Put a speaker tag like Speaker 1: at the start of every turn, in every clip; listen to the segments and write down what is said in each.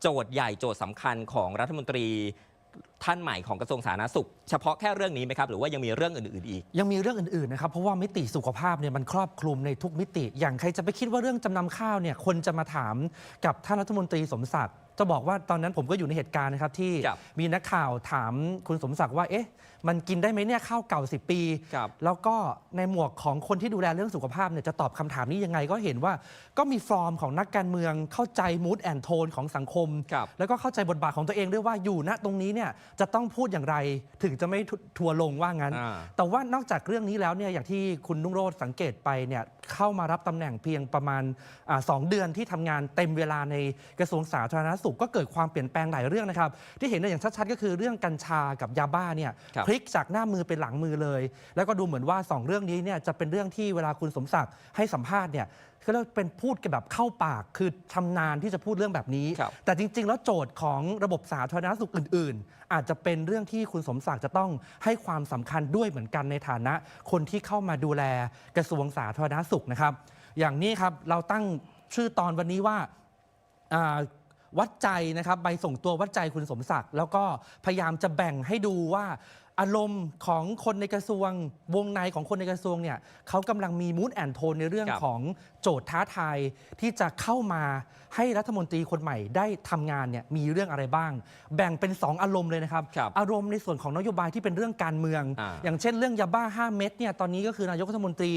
Speaker 1: โจทย์ใหญ่โจทย์สำคัญของรัฐมนตรีท่านใหม่ของกระทรวงสาธารณสุข เฉพาะแค่เรื่องนี้ไหมครับ หรือว่ายังมีเรื่องอื่นๆอีก
Speaker 2: ยังมีเรื่องอื่นๆนะครับ เพราะว่ามิติสุขภาพเนี่ยมันครอบคลุมในทุกมิติ อย่างใครจะไปคิดว่าเรื่องจำนำข้าวเนี่ยคนจะมาถามกับท่านรัฐมนตรีสมศักดิ์ จะบอกว่าตอนนั้นผมก็อยู่ในเหตุการณ์นะครับที่
Speaker 1: ครับ
Speaker 3: มีนักข่าวถามคุณสมศักดิ์ว่าเอ๊ะมันกินได้ไหมเนี่ยข้าวเก่า 10 ปี
Speaker 1: ครับ
Speaker 3: แล้วก็ในหมวกของคนที่ดูแลเรื่องสุขภาพเนี่ยจะตอบคำถามนี้ยังไงก็เห็นว่า ก็มีฟอร์มของนักการเมืองเข้าใจมูดแอนโทนของสังคม
Speaker 1: ครับ
Speaker 3: แล้วก็เข้าใจบทบาทของตัวเองด้วยว่าอยู่ณตรงนี้เนี่ยจะต้องพูดอย่างไรถึงจะไม่ทัวร์ลงว่างั้น
Speaker 1: อ่า
Speaker 3: แต่ว่านอกจากเรื่องนี้แล้วเนี่ยอย่างที่คุณนุ่งโรธสังเกตไปเนี่ย เข้ามารับตำแหน่งเพียงประมาณอาสองเดือนที่ทำงานเต็มเวลาในกระทรวงสาธารณสุขก็เกิดความเปลี่ยนแปลงหลายเรื่องนะครับ ที่เห็นได้อย่างชัดๆ ก็คือเรื่องกัญชากับยาบ้าเนี่ย
Speaker 1: ครับ
Speaker 3: พลิกจากหน้ามือเป็นหลังมือเลย แล้วก็ดูเหมือนว่าสองเรื่องนี้เนี่ยจะเป็นเรื่องที่เวลาคุณสมศักดิ์ให้สัมภาษณ์เนี่ย เขาเรียกว่าเป็นพูดกันแบบเข้าปากคือชำนาญที่จะพูดเรื่องแบบนี้
Speaker 1: ครับ
Speaker 3: แต่จริง ๆ แล้วโจทย์ของระบบสาธารณสุขอื่น ๆ อาจจะเป็นเรื่องที่คุณสมศักดิ์จะต้องให้ความสำคัญด้วยเหมือนกันในฐานะ คนที่เข้ามาดูแลกระทรวงสาธารณสุขนะครับ อย่างนี้ครับเราตั้งชื่อตอนวันนี้ว่า อ่าวัดใจนะครับใบส่งตัววัดใจคุณสมศักดิ์แล้วก็พยายามจะแบ่งให้ดูว่า อารมณ์ของคนในกระทรวง วงในของคนในกระทรวงเนี่ยเขากำลังมีมูดแอนโทนในเรื่อง
Speaker 1: ครับ
Speaker 3: ของโจทย์ท้าทายที่จะเข้ามาให้รัฐมนตรีคนใหม่ได้ทำงานเนี่ยมีเรื่องอะไรบ้าง แบ่งเป็น 2 อารมณ์เลยนะครับ
Speaker 1: ครับ
Speaker 3: อารมณ์ในส่วนของนโยบายที่เป็นเรื่องการเมือง
Speaker 1: อ่า
Speaker 3: อย่างเช่นเรื่องยาบ้า 5 เม็ดเนี่ยตอนนี้ก็คือนายกรัฐมนตรี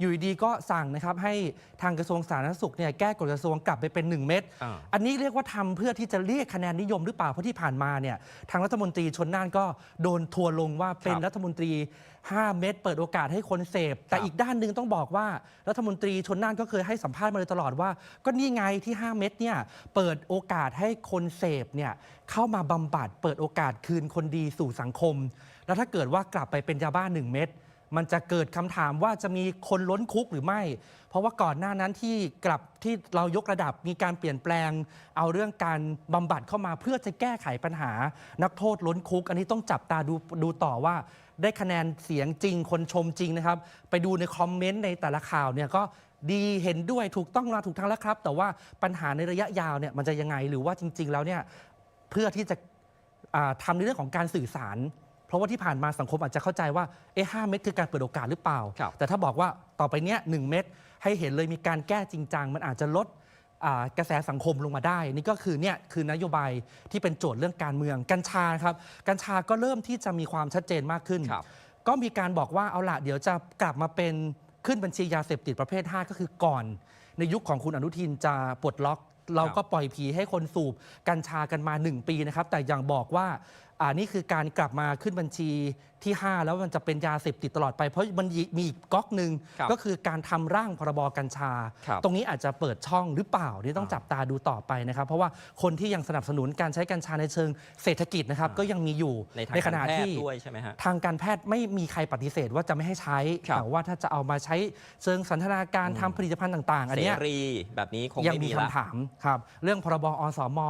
Speaker 3: อยู่ดีๆก็สั่งนะครับให้ทางกระทรวงสาธารณสุขเนี่ยแก้กฎกระทรวงกลับไปเป็น 1 เม็ด
Speaker 1: อ่า
Speaker 3: อันนี้เรียกว่าทำเพื่อที่จะเรียกคะแนนนิยมหรือเปล่า เพราะที่ผ่านมาเนี่ยทางรัฐมนตรีชนน่านก็โดนทัวร์ลงว่าเป็น
Speaker 1: ครับ
Speaker 3: รัฐมนตรี 5 เม็ดเปิดโอกาสให้คนเสพ แต่
Speaker 1: ครับ
Speaker 3: อีกด้านหนึ่งต้องบอกว่ารัฐมนตรีชนน่านก็เคยให้สัมภาษณ์มาโดยตลอดว่า ก็นี่ไงที่ 5 เม็ดเนี่ยเปิดโอกาสให้คนเสพเนี่ยเข้ามาบำบัด เปิดโอกาสคืนคนดีสู่สังคม แล้วถ้าเกิดว่ากลับไปเป็นยาบ้า 1 เม็ด มันจะเกิดคำถามว่าจะมีคนล้นคุกหรือไม่ เพราะว่าก่อนหน้านั้นที่กลับที่เรายกระดับมีการเปลี่ยนแปลง เอาเรื่องการบำบัดเข้ามาเพื่อจะแก้ไขปัญหา นักโทษล้นคุก อันนี้ต้องจับตาดูดูต่อว่า ได้คะแนนเสียงจริงคนชมจริงนะครับ ไปดูในคอมเมนต์ในแต่ละข่าวเนี่ยก็ดีเห็นด้วยถูกต้องมาถูกทางแล้วครับ แต่ว่าปัญหาในระยะยาวเนี่ยมันจะยังไงหรือว่าจริง ๆ แล้วเนี่ยเพื่อที่จะอ่าทำในเรื่องของการสื่อสาร เพราะว่าที่ผ่านมาสังคมอาจจะเข้าใจว่าเอ๊ะห้าเม็ดคือการเปิดโอกาสหรือเปล่า
Speaker 1: ครับ
Speaker 3: แต่ถ้าบอกว่าต่อไปเนี้ยหนึ่งเม็ดให้เห็นเลยมีการแก้จริงจังมันอาจจะลดอ่ากระแสสังคมลงมาได้ นี่ก็คือเนี่ยคือนโยบายที่เป็นโจทย์เรื่องการเมืองกัญชาครับกัญชาก็เริ่มที่จะมีความชัดเจนมากขึ้น
Speaker 1: ครับ
Speaker 3: ก็มีการบอกว่าเอาละเดี๋ยวจะกลับมาเป็นขึ้นบัญชียาเสพติดประเภท 5 ก็คือก่อน ในยุคของคุณอนุทินจะปลดล็อก เราก็ปล่อยผีให้คนสูบกัญชากันมา 1 ปีนะครับ แต่อย่างบอกว่า อ่านี่คือการกลับมาขึ้นบัญชีที่ 5 แล้วมันจะเป็นยาเสพติดตลอดไป เพราะมันมีอีกก๊อกหนึ่ง
Speaker 1: ครับ
Speaker 3: ก็คือการทำร่างพรบกัญชา
Speaker 1: ครับ
Speaker 3: ตรงนี้อาจจะเปิดช่องหรือเปล่านี่ต้อง
Speaker 1: อ่า
Speaker 3: จับตาดูต่อไปนะครับ เพราะว่าคนที่ยังสนับสนุนการใช้กัญชาในเชิงเศรษฐกิจนะครับ
Speaker 1: อ่า
Speaker 3: ก็ยังมีอยู่
Speaker 1: ในทาง
Speaker 3: ข
Speaker 1: การ
Speaker 3: ณะ
Speaker 1: แพท
Speaker 3: ที่
Speaker 1: ย์ด้วยใช่ไหมฮะ
Speaker 3: ทางการแพทย์ไม่มีใครปฏิเสธว่าจะไม่ให้ใช้
Speaker 1: ครับ
Speaker 3: แต่ว่าถ้าจะเอามาใช้เชิงสันทนาการ
Speaker 1: อืม
Speaker 3: ทำผลิตภัณฑ์ต่าง ๆ อัน
Speaker 1: เส
Speaker 3: เนี้ย
Speaker 1: รีแบบนี้คง
Speaker 3: ยัง
Speaker 1: ไม่
Speaker 3: มี
Speaker 1: มีละ
Speaker 3: คำถามครับเรื่องพรบอสม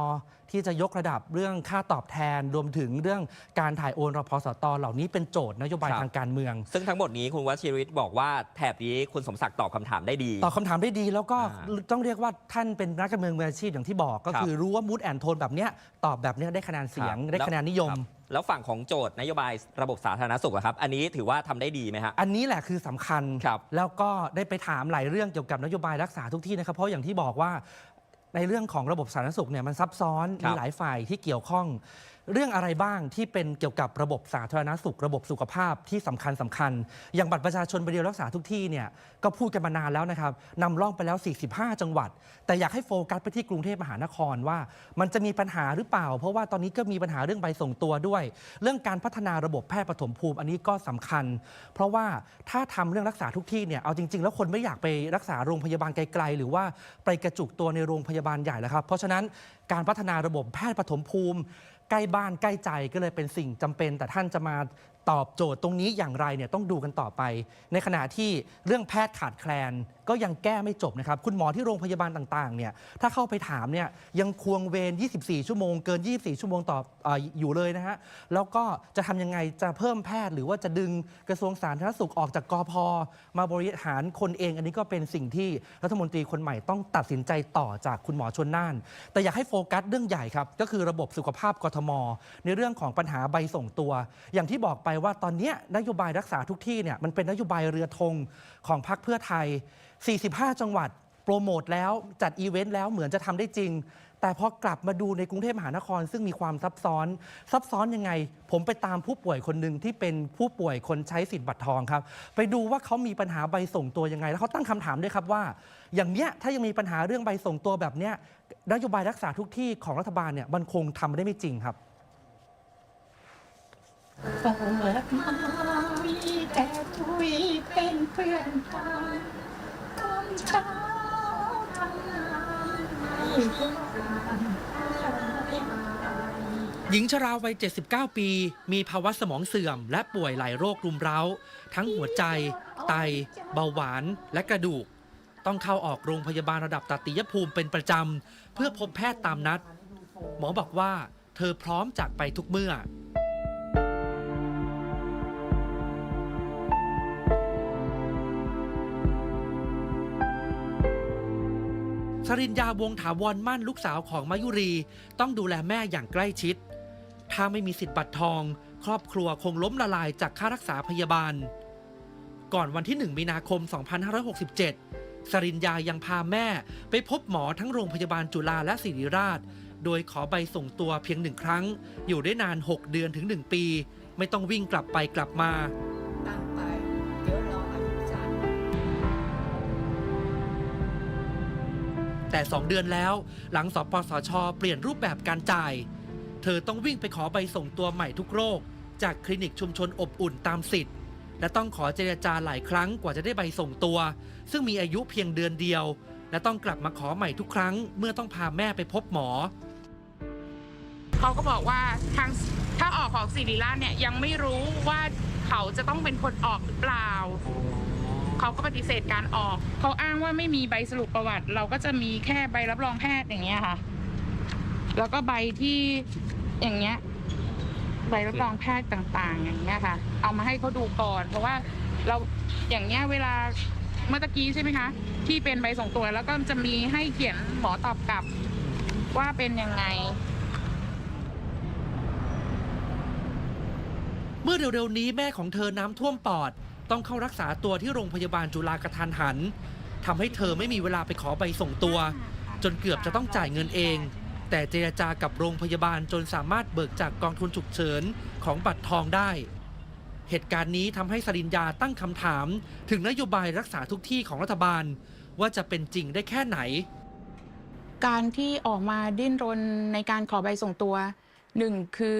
Speaker 3: ที่จะยกระดับเรื่องค่าตอบแทนรวมถึงเรื่องการถ่ายโอนรพสตเหล่านี้เป็นโจทย์นโยบาย
Speaker 1: ครับ
Speaker 3: ทางการเมือง
Speaker 1: ซึ่งทั้งหมดนี้คุณวชิริตบอกว่าแถบนี้คุณสมศักดิ์ตอบคำถามได้ดี
Speaker 3: ตอบคำถามได้ดีแล้วก็
Speaker 1: อ่า
Speaker 3: ต้องเรียกว่าท่านเป็นนักการเมืองมืออาชีพอย่างที่บอก ก็
Speaker 1: ครับ
Speaker 3: คือรู้ว่ามูดแอนโทนแบบเนี้ยตอบแบบเนี้ยได้คะแนนเสียง
Speaker 1: ครับ
Speaker 3: ได้คะแนนนิยม
Speaker 1: ครับแล้วฝั่งของโจทย์นโยบายระบบสาธารณสุขอะครับ อันนี้ถือว่าทำได้ดีไหมฮะ
Speaker 3: อันนี้แหละคือสำคัญ
Speaker 1: ครับ
Speaker 3: แล้วก็ได้ไปถามหลายเรื่องเกี่ยวกับนโยบายรักษาทุกที่นะครับ เพราะอย่างที่บอกว่า ในเรื่องของระบบสาธารณสุขเนี่ยมันซับซ้อน
Speaker 1: ครับ
Speaker 3: มีหลายฝ่ายที่เกี่ยวข้อง เรื่องอะไรบ้างที่เป็นเกี่ยวกับระบบสาธารณสุข ระบบสุขภาพที่สำคัญสำคัญ อย่างบัตรประชาชนใบเดียวรักษาทุกที่เนี่ยก็พูดกันมานานแล้วนะครับนำร่องไปแล้ว 45 จังหวัด แต่อยากให้โฟกัสไปที่กรุงเทพมหานครว่า มันจะมีปัญหาหรือเปล่า เพราะว่าตอนนี้ก็มีปัญหาเรื่องใบส่งตัวด้วย เรื่องการพัฒนาระบบแพทย์ปฐมภูมิ อันนี้ก็สำคัญ เพราะว่าถ้าทำเรื่องรักษาทุกที่เนี่ยเอาจริง ๆ แล้วคนไม่อยากไปรักษาโรงพยาบาลไกลๆหรือว่าไปกระจุกตัวในโรงพยาบาลใหญ่แล้วครับเพราะฉะนั้นการพัฒนาระบบแพทย์ปฐมภูมิ ใกล้บ้านใกล้ใจก็เลยเป็นสิ่งจำเป็น แต่ท่านจะมา ตอบโจทย์ตรงนี้อย่างไรเนี่ยต้องดูกันต่อไป ในขณะที่เรื่องแพทย์ขาดแคลนก็ยังแก้ไม่จบนะครับ คุณหมอที่โรงพยาบาลต่างๆเนี่ยถ้าเข้าไปถามเนี่ยยังควงเวร 24 ชั่วโมง เกิน 24 ชั่วโมงต่อเอออยู่เลยนะฮะแล้วก็จะทำยังไงจะเพิ่มแพทย์ หรือว่าจะดึงกระทรวงสาธารณสุขออกจากกอพมาบริหารคนเอง อันนี้ก็เป็นสิ่งที่รัฐมนตรีคนใหม่ต้องตัดสินใจต่อจากคุณหมอชนน่าน แต่อยากให้โฟกัสเรื่องใหญ่ครับก็คือระบบสุขภาพกทม ในเรื่องของปัญหาใบส่งตัว อย่างที่บอกไปว่าตอนนี้นโยบายรักษาทุกที่เนี่ยมันเป็นนโยบายเรือธงของพรรคเพื่อไทย 45 จังหวัด โปรโมทแล้วจัดอีเวนต์แล้วเหมือนจะทำได้จริง แต่พอกลับมาดูในกรุงเทพมหานคร ซึ่งมีความซับซ้อน ซับซ้อนยังไง ผมไปตามผู้ป่วยคนหนึ่งที่เป็นผู้ป่วยคนใช้สิทธิ์บัตรทองครับ ไปดูว่าเขามีปัญหาใบส่งตัวยังไง แล้วเขาตั้งคำถามด้วยครับว่า อย่างเนี้ยถ้ายังมีปัญหาเรื่องใบส่งตัวแบบเนี้ยนโยบายรักษาทุกที่ของรัฐบาลเนี่ยมันคงทำได้ไม่จริงครับ
Speaker 4: เปิดมามีแต่ทุยเป็นเพื่อนกันคนเช้าทำงานไม่ทุกวัน
Speaker 3: หญิงชราวัย 79 ปี มีภาวะสมองเสื่อม และป่วยหลายโรครุมเร้า ทั้งหัวใจ ไต เบาหวาน และกระดูก ต้องเข้าออกโรงพยาบาลระดับตัติยภูมิเป็นประจำ เพื่อพบแพทย์ตามนัด หมอบอกว่า เธอพร้อมจากไปทุกเมื่อ รินยาวงถาวรมั่นลูกสาวของมายุรี ต้องดูแลแม่อย่างใกล้ชิด ถ้าไม่มีสิทธิ์บัตรทอง ครอบครัวคงล้มละลายจากค่ารักษาพยาบาล ก่อนวันที่ 1 มีนาคม 2567 สรินยายังพาแม่ไปพบหมอทั้งโรงพยาบาลจุฬาและศิริราช โดยขอใบส่งตัวเพียงหนึ่งครั้ง อยู่ได้นาน 6 เดือนถึง 1 ปี ไม่ต้องวิ่งกลับไปกลับมา แต่ 2 เดือนแล้ว หลังสปสช เปลี่ยนรูปแบบการจ่าย เธอต้องวิ่งไปขอใบส่งตัวใหม่ทุกโรค จากคลินิกชุมชนอบอุ่นตามสิทธิ์ และต้องขอเจรจาหลายครั้งกว่าจะได้ใบส่งตัว ซึ่งมีอายุเพียงเดือนเดียว และต้องกลับมาขอใหม่ทุกครั้ง เมื่อต้องพาแม่ไปพบหมอ
Speaker 5: เขาก็บอกว่าทางถ้าออกของศิริราชเนี่ยยังไม่รู้ว่าเขาจะต้องเป็นคนออกหรือเปล่า เขาก็ปฏิเสธการออก เขาอ้างว่าไม่มีใบสรุปประวัติ เราก็จะมีแค่ใบรับรองแพทย์อย่างเงี้ยค่ะ แล้วก็ใบที่อย่างเงี้ย ใบรับรองแพทย์ต่าง ๆ อย่างเงี้ยค่ะ เอามาให้เขาดูก่อน เพราะว่าเราอย่างเงี้ยเวลาเมื่อกี้ใช่ไหมคะ ที่เป็นใบส่งตัวแล้วก็จะมีให้เขียนหมอตอบกลับ ว่าเป็นยังไง
Speaker 3: เมื่อเร็วๆนี้แม่ของเธอน้ำท่วมปอด ต้องเข้ารักษาตัวที่โรงพยาบาลจุฬากระทันหันทำให้เธอไม่มีเวลาไปขอใบส่งตัว จนเกือบจะต้องจ่ายเงินเอง แต่เจรจากับโรงพยาบาลจนสามารถเบิกจากกองทุนฉุกเฉินของบัตรทองได้ เหตุการณ์นี้ทำให้สรินยาตั้งคำถาม ถึงนโยบายรักษาทุกที่ของรัฐบาล ว่าจะเป็นจริงได้แค่ไหน
Speaker 5: การที่ออกมาดิ้นรนในการขอใบส่งตัวหนึ่งคือ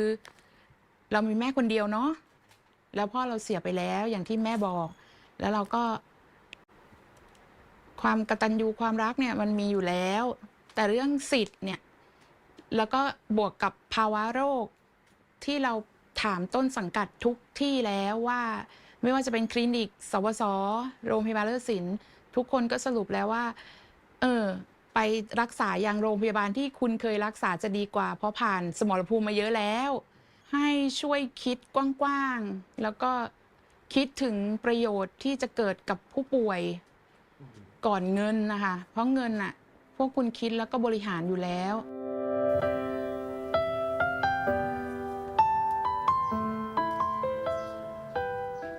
Speaker 5: เรามีแม่คนเดียวเนาะ แล้วพ่อเราเสียไปแล้วอย่างที่แม่บอก แล้วเราก็ ความกตัญญูความรักเนี่ย มันมีอยู่แล้ว แต่เรื่องสิทธิ์เนี่ย แล้วก็บวกกับภาวะโรค ที่เราถามต้นสังกัดทุกที่แล้วว่า ไม่ว่าจะเป็นคลินิก สวสโรงพยาบาลเลิศศิลป์ทุกคนก็สรุปแล้วว่า เออ ไปรักษาอย่างโรงพยาบาลที่คุณเคยรักษาจะดีกว่า เพราะผ่านสมรภูมิมาเยอะแล้ว ให้ช่วยคิดกว้างๆ แล้วก็คิดถึงประโยชน์ที่จะเกิดกับผู้ป่วยก่อนเงินนะคะ เพราะเงินน่ะพวกคุณคิดแล้วก็บริหารอยู่แล้ว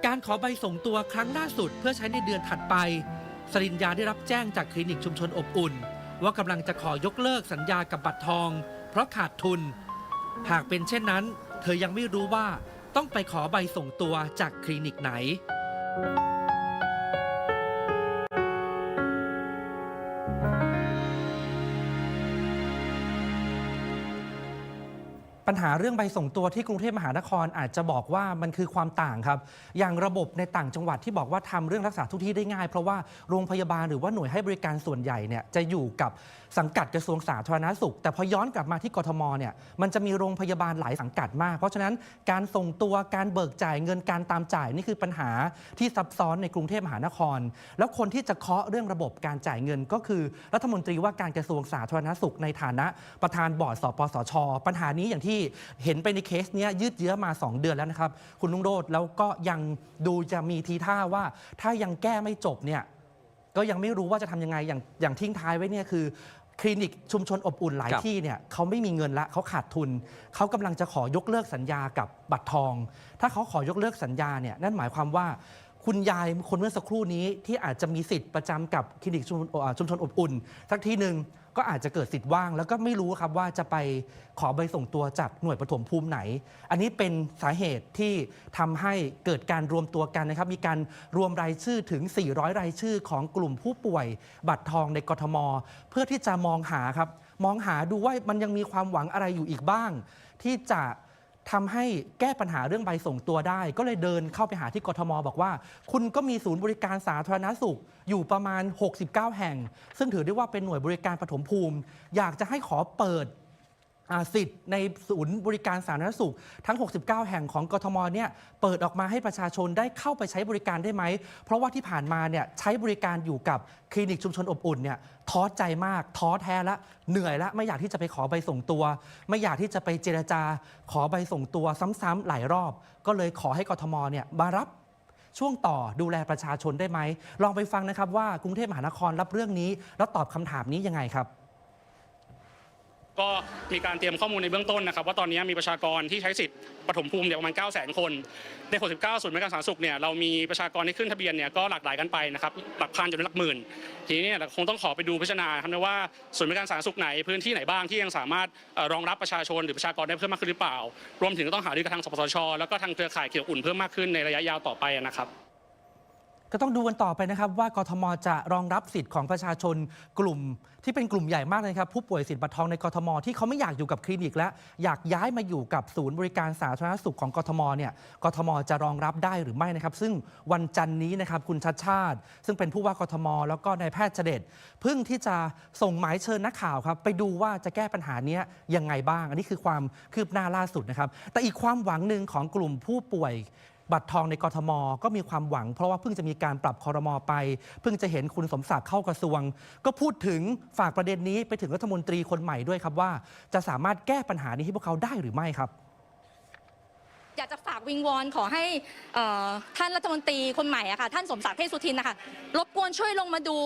Speaker 3: การขอใบส่งตัวครั้งล่าสุดเพื่อใช้ในเดือนถัดไป สรินยาได้รับแจ้งจากคลินิกชุมชนอบอุ่น ว่ากำลังจะขอยกเลิกสัญญากับบัตรทอง เพราะขาดทุน หากเป็นเช่นนั้น เธอยังไม่รู้ว่าต้องไปขอใบส่งตัวจากคลินิกไหน ปัญหาเรื่องใบส่งตัวที่กรุงเทพมหานครอาจจะบอกว่ามันคือความต่างครับ อย่างระบบในต่างจังหวัดที่บอกว่าทำเรื่องรักษาทุกที่ได้ง่าย เพราะว่าโรงพยาบาลหรือว่าหน่วยให้บริการส่วนใหญ่เนี่ยจะอยู่กับสังกัดกระทรวงสาธารณสุข แต่พอย้อนกลับมาที่กทมเนี่ยมันจะมีโรงพยาบาลหลายสังกัดมาก เพราะฉะนั้นการส่งตัวการเบิกจ่ายเงินการตามจ่ายนี่คือปัญหาที่ซับซ้อนในกรุงเทพมหานคร แล้วคนที่จะเคาะเรื่องระบบการจ่ายเงินก็คือ รัฐมนตรีว่าการกระทรวงสาธารณสุขในฐานะประธานบอร์ดสปสช ปัญหานี้อย่างที่เห็นไปในเคสเนี้ยยืดเยื้อมา 2 เดือนแล้วนะครับ คุณลุงโรดแล้วก็ยังดูจะมีทีท่าว่า ถ้ายังแก้ไม่จบเนี่ยก็ยังไม่รู้ว่าจะทำยังไงอย่างอย่างทิ้งท้ายไว้เนี่ยคือ คลินิกชุมชนอบอุ่นหลาย
Speaker 1: ครับ
Speaker 3: ที่เนี่ยเขาไม่มีเงินละเขาขาดทุน เขากำลังจะขอยกเลิกสัญญากับบัตรทอง ถ้าเขาขอยกเลิกสัญญาเนี่ยนั่นหมายความว่า คุณยายคนเมื่อสักครู่นี้ที่อาจจะมีสิทธิ์ประจำกับคลินิกชุมชนอ่าชุมชนอบอุ่น สักที่หนึ่งก็อาจจะเกิดสิทธิ์ว่าง แล้วก็ไม่รู้ครับว่าจะไปขอใบส่งตัวจากหน่วยปฐมภูมิไหน อันนี้เป็นสาเหตุที่ทำให้เกิดการรวมตัวกันนะครับ มีการรวมรายชื่อถึง 400 รายชื่อของกลุ่มผู้ป่วย บัตรทองในกทม เพื่อที่จะมองหาครับ มองหาดูว่ามันยังมีความหวังอะไรอยู่อีกบ้าง ที่จะ ทำให้แก้ปัญหาเรื่องใบส่งตัวได้ ก็เลยเดินเข้าไปหาที่กทม บอกว่า คุณก็มีศูนย์บริการสาธารณสุข อยู่ประมาณ 69 แห่ง ซึ่งถือได้ว่าเป็นหน่วยบริการปฐมภูมิ อยากจะให้ขอเปิด สิทธิ์ในศูนย์บริการสาธารณสุข ทั้ง 69 แห่งของกทมเนี่ยเปิดออกมาให้ประชาชนได้เข้าไปใช้บริการได้ไหม เพราะว่าที่ผ่านมาเนี่ยใช้บริการอยู่กับคลินิกชุมชนอบอุ่นเนี่ยท้อใจมาก ท้อแท้ละเหนื่อยละไม่อยากที่จะไปขอใบส่งตัว ไม่อยากที่จะไปเจรจา ขอใบส่งตัวซ้ำๆหลายรอบ ก็เลยขอให้กทมเนี่ยมารับช่วงต่อดูแลประชาชนได้ไหมลองไปฟังนะครับว่ากรุงเทพมหานครรับเรื่องนี้ แล้วตอบคำถามนี้ยังไงครับ
Speaker 6: ก็มีการเตรียมข้อมูลในเบื้องต้นนะครับว่าตอนนี้มีประชากรที่ใช้สิทธิ์ปฐมภูมิเนี่ยประมาณ 9 0 0 0 0 0 คน ใน 69ศูนย์บริการสาธารณสุขเนี่ยเรามีประชากรที่ขึ้นทะเบียนเนี่ยก็หลากหลายกันไปนะครับหลักพันจนถึงหลักหมื่น ทีนี้เนี่ยเราคงต้องขอไปดูพิจารณาครับนะว่าศูนย์บริการสาธารณสุขไหนพื้นที่ไหนบ้างที่ยังสามารถเอ่อรองรับประชาชนหรือประชากรได้เพิ่มมากขึ้นหรือเปล่า รวมถึงต้องหารือกับทางสปสชแล้วก็ทางเครือข่ายเกี่ยวอุ่นเพิ่มมากขึ้นในระยะยาวต่อไปนะครับ
Speaker 3: ก็ต้องดูกันต่อไปนะครับ ว่ากทมจะรองรับสิทธิ์ของประชาชนกลุ่ม ที่เป็นกลุ่มใหญ่มากเลยครับ ผู้ป่วยสิทธิ์บัตรทองในกทม ที่เขาไม่อยากอยู่กับคลินิกและอยากย้ายมาอยู่กับศูนย์บริการสาธารณสุขของกทมเนี่ยกทมจะรองรับได้หรือไม่นะครับ ซึ่งวันจันทร์นี้นะครับคุณชัดชาติ ซึ่งเป็นผู้ว่ากทม แล้วก็นายแพทย์เจเดชเพิ่งที่จะส่งหมายเชิญนักข่าวครับไปดูว่าจะแก้ปัญหาเนี้ยยังไงบ้าง อันนี้คือความคืบหน้าล่าสุดนะครับแต่อีกความหวังหนึ่งของกลุ่มผู้ป่วย บัตรทองในกทม ก็มีความหวัง เพราะว่าเพิ่งจะมีการปรับคอรมอไป เพิ่งจะเห็นคุณสมศักดิ์เข้ากระทรวง ก็พูดถึงฝากประเด็นนี้ไปถึงรัฐมนตรีคนใหม่ด้วยครับว่า จะสามารถแก้ปัญหานี้ให้พวกเขาได้หรือไม่ครับ
Speaker 7: อยากจะฝากวิงวอนขอให้ท่านรัฐมนตรีคนใหม่อะค่ะท่านสมศักดิ์เทพสุทินนะคะรบกวนช่วยลงมาดู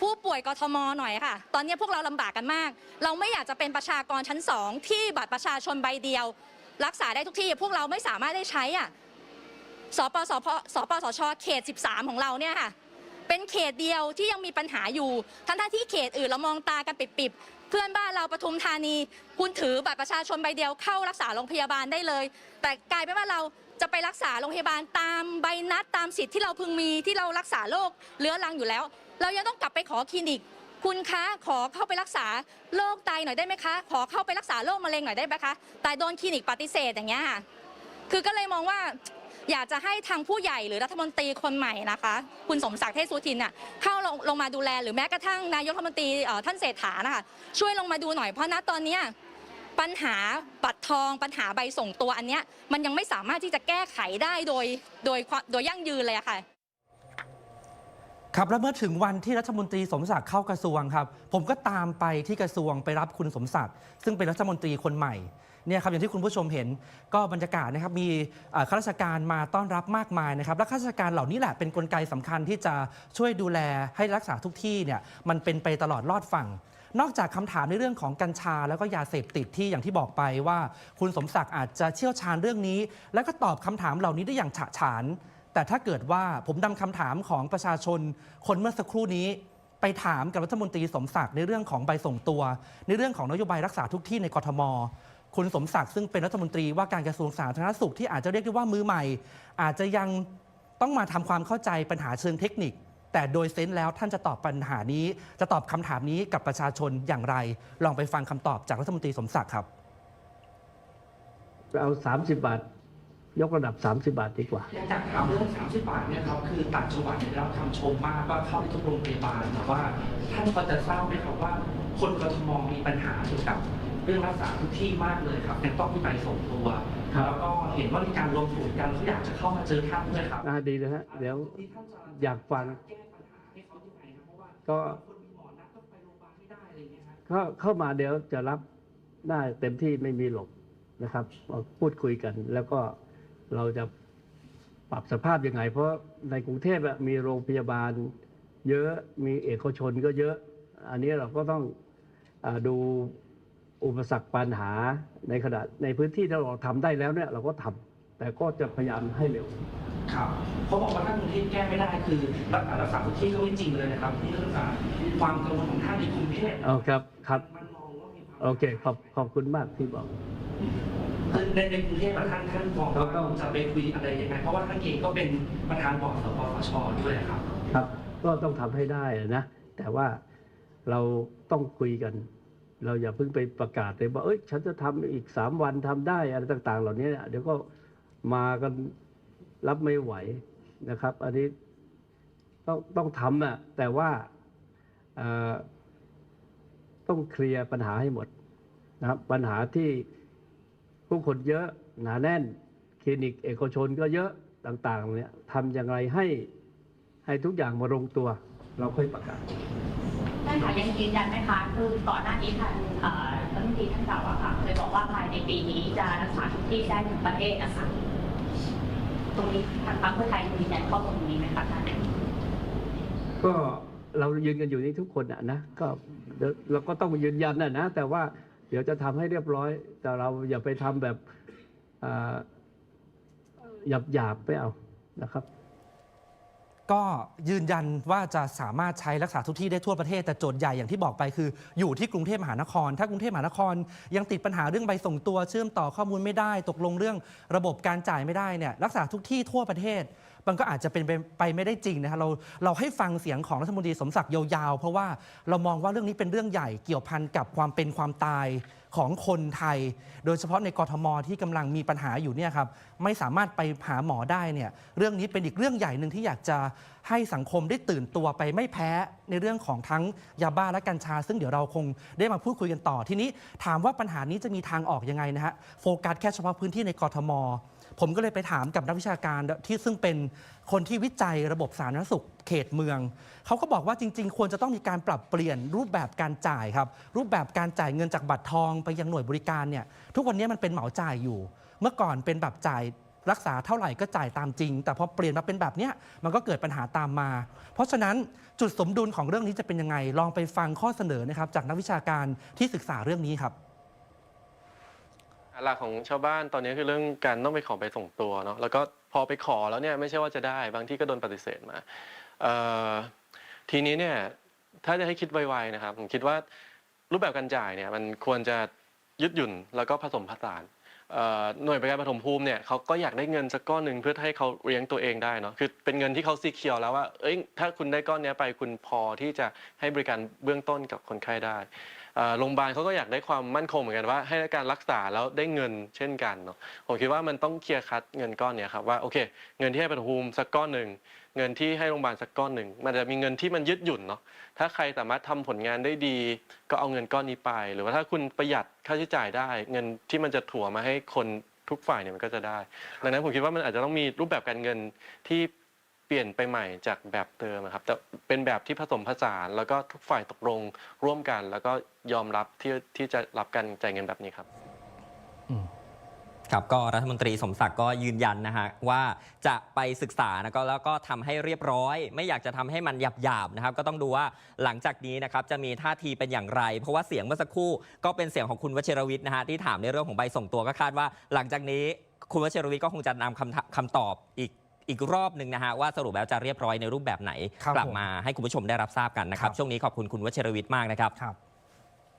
Speaker 7: ผู้ป่วยกทมหน่อยค่ะ ตอนนี้พวกเราลำบากกันมาก เราไม่อยากจะเป็นประชากรชั้นสองที่บัตรประชาชนใบเดียว รักษาได้ทุกที่พวกเราไม่สามารถได้ใช้อะ สปสพสปสชเขต 13 ของเราเนี่ยค่ะ เป็นเขตเดียวที่ยังมีปัญหาอยู่ ทั้งทที่เขตอื่นเรามองตากันปิบๆเพื่อนบ้านเราปทุมธานี คุณถือบัตรประชาชนใบเดียวเข้ารักษาโรงพยาบาลได้เลย แต่กลายเป็นว่าเราจะไปรักษาโรงพยาบาลตามใบนัดตามสิทธิ์ที่เราพึงมีที่เรารักษาโรคเรื้อรังอยู่แล้ว เรายังต้องกลับไปขอคลินิก คุณคะขอเข้าไปรักษาโรคไตหน่อยได้ไหมคะ ขอเข้าไปรักษาโรคมะเร็งหน่อยได้ไหมคะแต่โดนคลินิกปฏิเสธอย่างเงี้ยค่ะคือก็เลยมองว่า อยากจะให้ทางผู้ใหญ่หรือรัฐมนตรีคนใหม่นะคะ คุณสมศักดิ์เทพสุทินน่ะเข้าลงลงมาดูแลหรือแม้กระทั่งนายกรัฐมนตรีท่านเศรษฐานะคะช่วยลงมาดูหน่อยเพราะณตอนนี้ปัญหาบัตรทองปัญหาใบส่งตัวอันเนี้ยมันยังไม่สามารถที่จะแก้ไขได้โดยโดยความโดยยั่งยืนเลยะค่ะ
Speaker 3: ครับแล้วเมื่อถึงวันที่รัฐมนตรีสมศักดิ์เข้ากระทรวงครับ ผมก็ตามไปที่กระทรวงไปรับคุณสมศักดิ์ซึ่งเป็นรัฐมนตรีคนใหม่ เนี่ยครับอย่างที่คุณผู้ชมเห็นก็บรรยากาศนะครับมีข้าราชการมาต้อนรับมากมายนะครับและข้าราชการเหล่านี้แหละเป็นนกลไกสำคัญที่จะช่วยดูแลให้รักษาทุกที่เนี่ยมันเป็นไปตลอดรอดฝั่งนอกจากคำถามในเรื่องของกัญชาแล้วก็ยาเสพติดที่อย่างที่บอกไปว่า คุณสมศักดิ์อาจจะเชี่ยวชาญเรื่องนี้ แล้วก็ตอบคำถามเหล่านี้ได้อย่างฉะฉาน แต่ถ้าเกิดว่าผมนำคำถามของประชาชน คนเมื่อสักครู่นี้ ไปถามกับรัฐมนตรีสมศักดิ์ในเรื่องของใบส่งตัว ในเรื่องของนโยบายรักษาทุกที่ในกทม คุณสมศักดิ์ซึ่งเป็นรัฐมนตรีว่าการกระทรวงสาธารณสุขที่อาจจะเรียกได้ว่ามือใหม่ อาจจะยังต้องมาทำความเข้าใจปัญหาเชิงเทคนิค แต่โดยเซนส์แล้วท่านจะตอบปัญหานี้ จะตอบคำถามนี้กับประชาชนอย่างไร ลองไปฟังคำตอบจากรัฐมนตรีสมศักดิ์ครับ
Speaker 8: เอา 30 บาท ยกระดับ 30 บาทดีกว่า
Speaker 3: อยากจะถามเรื่อง 30 บาทเนี่ยครับคือต่างจังหวัดเนี่ยได้รับคำชมมากว่าเข้าไปทุกโรงพยาบาลแต่ว่าท่านพอจะทราบไหมครับว่า คนกทมมีปัญหาเกี่ยวกับ เรื่องรักษาทุกที่มากเลยครับยังต้องมีใบส่งตัว
Speaker 8: ครับ
Speaker 3: แล้วก็เห็นว่ามีการรวมกลุ่มกันเขาอยากจะเข้ามาเจอท่านด้วยครับ
Speaker 8: น่าดีเลยฮะเดี๋ยว
Speaker 3: ที่ท่านจะ
Speaker 8: อยากฟัง
Speaker 3: แก้ปัญหาให้เขายังไงครับเพราะว่า
Speaker 8: ก็
Speaker 3: คนมีหมอนัดต้องไปโรงพยาบาลไม่ได้อะไรอย่างเงี้ยครับ
Speaker 8: เข้าเข้ามาเดี๋ยวจะรับได้เต็มที่ไม่มีหลบนะครับเอาพูดคุยกัน แล้วก็เราจะปรับสภาพยังไง เพราะในกรุงเทพอะมีโรงพยาบาล เยอะมีเอกชนก็เยอะ อันนี้เราก็ต้องอ่าดู อุปสรรคปัญหาในขณะในพื้นที่ที่เราทำได้แล้วเนี่ยเราก็ทำแต่ก็จะพยายามให้เร็ว
Speaker 3: ครับเขาบอกว่าถ้ากรุงเทพแก้ไม่ได้คือรักษารักษาทุกที่ก็ไม่จริงเลยนะครับนี่คือความกังวลของท่านในกรุงเทพ
Speaker 8: เอาครับครับ
Speaker 3: มันมองว่ามีความ
Speaker 8: โอเคขอบขอบคุณมากที่บอก
Speaker 3: คือในในกรุงเทพอะท่านท่านมอง
Speaker 8: ครั
Speaker 3: ว่า
Speaker 8: บ
Speaker 3: จะไปคุยอะไรยังไงเพราะว่าท่านเองก็เป็นประธานบอร์ดสปสชด้วยครับ
Speaker 8: ครับ ก็ต้องทำให้ได้นะ แต่ว่าเราต้องคุยกัน เราอย่าเพิ่งไปประกาศเลยว่าเอ้ย ฉันจะทำอีกสามวันทำได้อะไรต่าง ๆ เหล่านี้เดี๋ยวก็มากันรับไม่ไหวนะครับ อันนี้ต้องต้องทำอะแต่ว่าต้องเคลียร์ปัญหาให้หมดนะครับ ปัญหาที่ผู้คนเยอะหนาแน่น คลินิกเอกชนก็เยอะต่าง ๆ เนี่ยทำอย่างไรให้ให้ทุกอย่างมาลงตัว เราค่อยประกาศ
Speaker 9: ท่านคะยังยืนยันไหมคะคือก่อนหน้านี้ท่านเอ่อรัฐมนตรีท่านเก่าวอะค่ะเคยบอกว่าภายในปีนี้จะรักษาทุกที่ได้ทั้งประเทศนะคะตรงนี้ทางพรรคเพื่อไทยยืนยันข้อมูลนี้ไหมคะท่าน
Speaker 8: ก็เรายืนกันอยู่นี่ทุกคนอะนะก็เราก็ต้องยืนยันนะนะแต่ว่าเดี๋ยวจะทำให้เรียบร้อย แต่เราอย่าไปทำแบบหยาบหยาบๆไม่เอานะครับ
Speaker 3: ก็ยืนยันว่าจะสามารถใช้รักษาทุกที่ได้ทั่วประเทศแต่โจทย์ใหญ่อย่างที่บอกไปคือ อยู่ที่กรุงเทพมหานคร ถ้ากรุงเทพมหานครยังติดปัญหาเรื่องใบส่งตัวเชื่อมต่อข้อมูลไม่ได้ ตกลงเรื่องระบบการจ่ายไม่ได้เนี่ยรักษาทุกที่ทั่วประเทศ มันก็อาจจะเป็นไปไม่ได้จริงนะฮะเราเราให้ฟังเสียงของรัฐมนตรีสมศักดิ์ยาวๆ เพราะว่าเรามองว่าเรื่องนี้เป็นเรื่องใหญ่เกี่ยวพันกับความเป็นความตายของคนไทย โดยเฉพาะในกรทมที่กำลังมีปัญหาอยู่เนี่ยครับไม่สามารถไปหาหมอได้เนี่ยเรื่องนี้เป็นอีกเรื่องใหญ่หนึ่งที่อยากจะให้สังคมได้ตื่นตัวไปไม่แพ้ในเรื่องของทั้งยาบ้าและกัญชา ซึ่งเดี๋ยวเราคงได้มาพูดคุยกันต่อทีนี้ถามว่าปัญหานี้จะมีทางออกยังไงนะฮะโฟกัสแค่เฉพาะพื้นที่ในกรทม ผมก็เลยไปถามกับนักวิชาการที่ซึ่งเป็นคนที่วิจัยระบบสาธารณสุขเขตเมือง เขาก็บอกว่าจริง ๆ ควรจะต้องมีการปรับเปลี่ยนรูปแบบการจ่ายครับ รูปแบบการจ่ายเงินจากบัตรทองไปยังหน่วยบริการเนี่ยทุกวันนี้มันเป็นเหมาจ่ายอยู่ เมื่อก่อนเป็นแบบจ่ายรักษาเท่าไหร่ก็จ่ายตามจริง แต่พอเปลี่ยนมาเป็นแบบนี้มันก็เกิดปัญหาตามมา เพราะฉะนั้นจุดสมดุลของเรื่องนี้จะเป็นยังไง ลองไปฟังข้อเสนอนะครับจากนักวิชาการที่ศึกษาเรื่องนี้ครับ
Speaker 10: หลักของชาวบ้านตอนนี้คือเรื่องการต้องไปขอไปส่งตัวเนาะแล้วก็พอไปขอแล้วเนี่ยไม่ใช่ว่าจะได้บางที่ก็โดนปฏิเสธมาทีนี้เนี่ยถ้าจะให้คิดไวๆนะครับผมคิดว่ารูปแบบการจ่ายเนี่ยมันควรจะยืดหยุ่นแล้วก็ผสมผสานหน่วยบริการปฐมภูมิเนี่ยเขาก็อยากได้เงินสักก้อนหนึ่งเพื่อให้เขาเลี้ยงตัวเองได้เนาะคือเป็นเงินที่เขาซีเคียวแล้วว่าเอ้ยถ้าคุณได้ก้อนนี้ไปคุณพอที่จะให้บริการเบื้องต้นกับคนไข้ได้ โรงพยาบาลเขาก็อยากได้ความมั่นคงเหมือนกันว่า ให้การรักษาแล้วได้เงินเช่นกันเนาะผมคิดว่ามันต้องเคลียร์คัดเงินก้อนเนี้ยครับว่าโอเค เงินที่ให้ปฐมภูมิสักก้อนหนึ่งเงินที่ให้โรงพยาบาลสักก้อนหนึ่งมันจะมีเงินที่มันยืดหยุ่นเนาะถ้าใครสามารถทำผลงานได้ดี ก็เอาเงินก้อนนี้ไป หรือว่าถ้าคุณประหยัดค่าใช้จ่ายได้ เงินที่มันจะถั่วมาให้คนทุกฝ่ายเนี่ยมันก็จะได้ ดังนั้นผมคิดว่ามันอาจจะต้องมีรูปแบบการเงินที่ เปลี่ยนไปใหม่จากแบบเดิมอะครับแต่เป็นแบบที่ผสมผสานแล้วก็ทุกฝ่ายตกลงร่วมกัน แล้วก็ยอมรับที่ที่จะรับการจ่ายเงินแบบนี้ครับ
Speaker 1: ครับก็รัฐมนตรีสมศักดิ์ก็ยืนยันนะฮะว่าจะไปศึกษานะก็แล้วก็ทำให้เรียบร้อย ไม่อยากจะทำให้มันหยาบๆนะครับก็ต้องดูว่าหลังจากนี้นะครับจะมีท่าทีเป็นอย่างไร เพราะว่าเสียงเมื่อสักครู่ก็เป็นเสียงของคุณวชิรวิทย์นะฮะที่ถามในเรื่องของใบส่งตัวก็คาดว่า หลังจากนี้คุณวชิรวิทย์ก็คงจะนำคำถคำตอบอีก อีกรอบหนึ่งนะฮะว่าสรุปแล้วจะเรียบร้อยในรูปแบบไหน
Speaker 3: ครับ
Speaker 1: กลับ
Speaker 3: ผม
Speaker 1: มาให้คุณผู้ชมได้รับทราบกันนะครับ
Speaker 3: ครับ
Speaker 1: ช่วงนี้ขอบคุณคุณวชิรวิทย์มากนะครับ
Speaker 3: ครับ